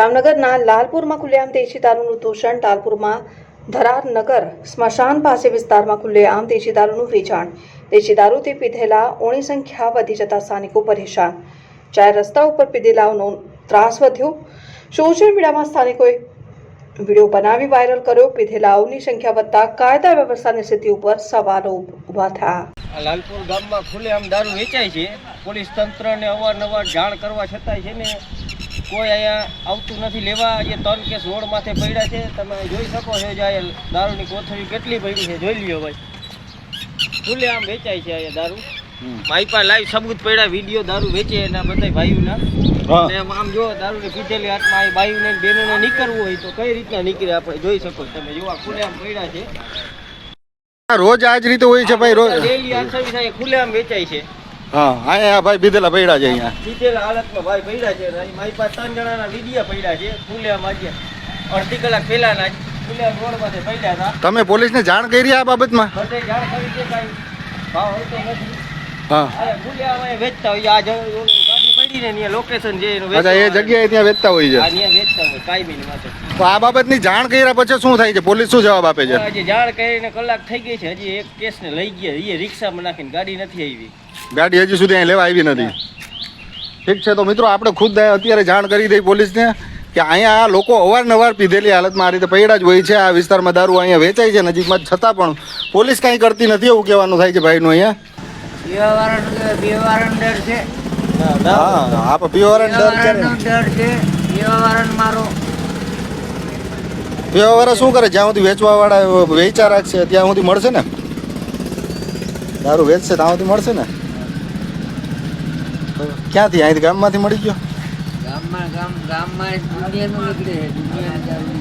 જામનગરના લાલપુરમાં ખુલ્લેઆમ દેશી દારૂનું દૂષણ લાલપુરમાં ધરારનગર સ્મશાન પાસે વિસ્તારમાં ખુલ્લેઆમ દેશી દારૂનું વેચાણ. દેશી દારૂથી પીધેલા ઓણી સંખ્યા વધી જતા સ્થાનિકો પરેશાન. ચાર રસ્તા ઉપર પીધેલાઓનો ત્રાસ વધ્યો. સોશિયલ મીડિયામાં સ્થાનિકોએ વીડિયો બનાવી વાયરલ કર્યો. પીધેલાઓની સંખ્યા વધતા કાયદા વ્યવસ્થાની સ્થિતિ ઉપર સવાલો ઊભા થયા. લાલપુર ગામમાં ખુલ્લેઆમ દારૂ વેચાય છે. પોલીસ તંત્રને અવારનવાર જાણ કરવા છતાંય છે ને કોઈ અહીંયા આવતું નથી. લેવા જે ત્રણ કે રોડ માથે પડ્યા છે તમે જોઈ શકો છો જે અહીંયા દારૂની કોથળી કેટલી પડી છે. જોઈ લ્યો ભાઈ. ખુલ્લેઆમ વેચાય છે અહીંયા દારૂ. મારી પાસે લાઈવ સબૂત પડ્યા વીડિયો દારૂ વેચે એના બધા ભાઈઓના. આમ આમ જો દારૂની પીધેલી હાથમાં આ ભાઈઓને ને બહેનોને નીકળવું હોય તો કઈ રીતના નીકળે આપણે જોઈ શકો તમે. જોવા ખુલે ખુલ્લેઆમ પડ્યા છે. રોજ આ જ રીતે હોય છે ભાઈ રોજ. ડેલી આ સર્વિસ અહીંયા ખુલ્લેઆમ વેચાય છે. હા અહીંયા ભાઈ બીધેલા પડ્યા છે અહીંયા. બીધેલા હાલતમાં ભાઈ પડ્યા છે. મારી પાસે ત્રણ જણાના વિડિયા પડ્યા છે. ખુલ્લેઆમ આજે અડધી કલાક પહેલાના જ ખુલ્લેઆમ રોડમાંથી પડ્યા હતા. તમે પોલીસને જાણ કરી આ બાબતમાં? બધે જાણ કરી છે કાંઈ? ભાવ હોતો નથી. હા. ખુલ્લેઆમ વેચતા હોય આ જો ઓલું ને ત્યાં લોકેશન છે એનું અચ્છા એ જગ્યાએ ત્યાં વેચતા હોય છે? ત્યાં વેચતા હોય કાયમીની માટે તો આ બાબતની જાણ કર્યા પછી શું થાય છે? પોલીસ શું જવાબ આપે છે? હજી જાણ કરીને કલાક થઈ ગઈ છે. હજી એક કેસને લઈ ગયા. એ રિક્ષામાં નાખીને ગાડી નથી આવી. ગાડી હજી સુધી અહીં લેવા આવી નથી. ઠીક છે તો મિત્રો આપણે ખુદ અત્યારે જાણ કરી દઈ પોલીસને કે અહીંયા આ લોકો અવારનવાર પીધેલી હાલતમાં આ રીતે પૈડા જ હોય છે. આ વિસ્તારમાં દારૂ અહીંયા વેચાય છે. નજીકમાં છતાં પણ પોલીસ કાંઈ કરતી નથી એવું કહેવાનું થાય છે ભાઈનું અહીંયા. હા આ પીવાવાળાને બે ડર છે ડર છે બે મારો. પીવાવાળા શું કરે? જ્યાં સુધી વેચવાવાળા વેચા રાખશે ત્યાં સુધી મળશે ને? દારૂ વેચશે ત્યાં સુધી મળશે ને? ક્યાંથી? અહીંથી ગામમાંથી મળી ગયો? ગામમાં ગામ ગામમાં દુનિયાનું નીકળે ચાલુ